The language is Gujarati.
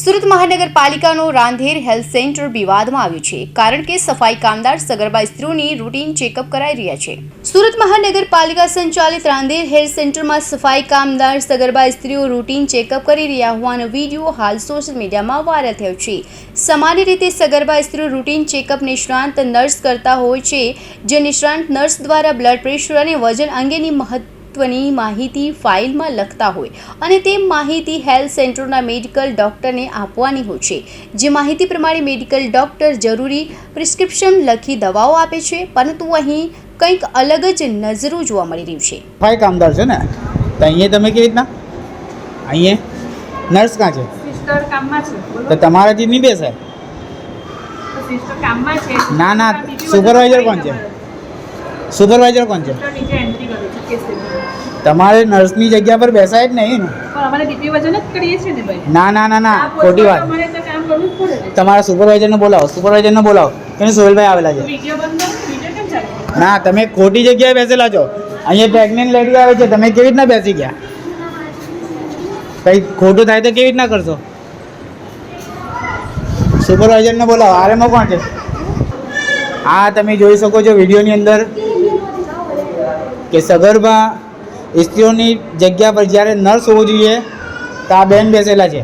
સુરત મહાનગરપાલિકાનો રાંધેર હેલ્થ સેન્ટર વિવાદમાં આવ્યું છે, કારણ કે સફાઈ કામદાર સગર્ભા સ્ત્રીઓની રૂટીન ચેકઅપ કરાઈ રહ્યા છે. સુરત મહાનગરપાલિકા સંચાલિત રાંધેર હેલ્થ સેન્ટરમાં સફાઈ કામદાર સગર્ભા સ્ત્રીઓ રૂટીન ચેકઅપ કરી રહ્યા હોવાનો વીડિયો હાલ સોશિયલ મીડિયામાં વાયરલ થયો છે. સામાન્ય રીતે સગર્ભા સ્ત્રીઓ રૂટીન ચેકઅપ નિષ્ણાંત નર્સ કરતા હોય છે, જે નિષ્ણાંત નર્સ દ્વારા બ્લડ પ્રેશર અને વજન અંગેની મહત્વની માહિતી ફાઇલમાં લખતા હોય અને તે માહિતી હેલ્થ સેન્ટરના મેડિકલ ડૉક્ટરને આપવાની હોય છે. જે માહિતી પ્રમાણે મેડિકલ ડૉક્ટર જરૂરી પ્રિસ્ક્રિપ્શન લખી દવાઓ આપે છે પરંતુ અહીં કંઈક અલગ જ નજરું જોવા મળી રહ્યું છે. ભાઈ કામદાર છે ને? તો અહીંયા તમે કેવી રીતના? અહીંયા? નર્સ કાં છે? સિસ્ટર કામમાં છે. બોલો. તો તમારાથી નહીં છે. ના, ના, સુપરવાઇઝર કોણ છે? સુપરવાઇઝર કોણ છે. તમારે નર્સની જગ્યા પર બેસાય જ નહીં ને? ને ના ના ખોટી વાત. તમારા સુપરવાઇઝરને બોલાવો સુપરવાઇઝરને બોલાવો. એને સોહેલભાઈ આવેલા છે. ના તમે ખોટી જગ્યાએ બેસેલા છો. અહીંયા પ્રેગ્નેન્ટ લેડી આવે છે તમે કેવી રીતના બેસી ગયા? કંઈ ખોટું થાય તો કેવી રીતના કરશો? સુપરવાઇઝરને બોલાવો આરેમાં કોણ છે? આ તમે જોઈ શકો છો વિડીયોની અંદર. કે સગર્ભા સ્ત્રીઓની જગ્યા પર જ્યારે નર્સ હોવો જોઈએ તો આ બેન બેસેલા છે.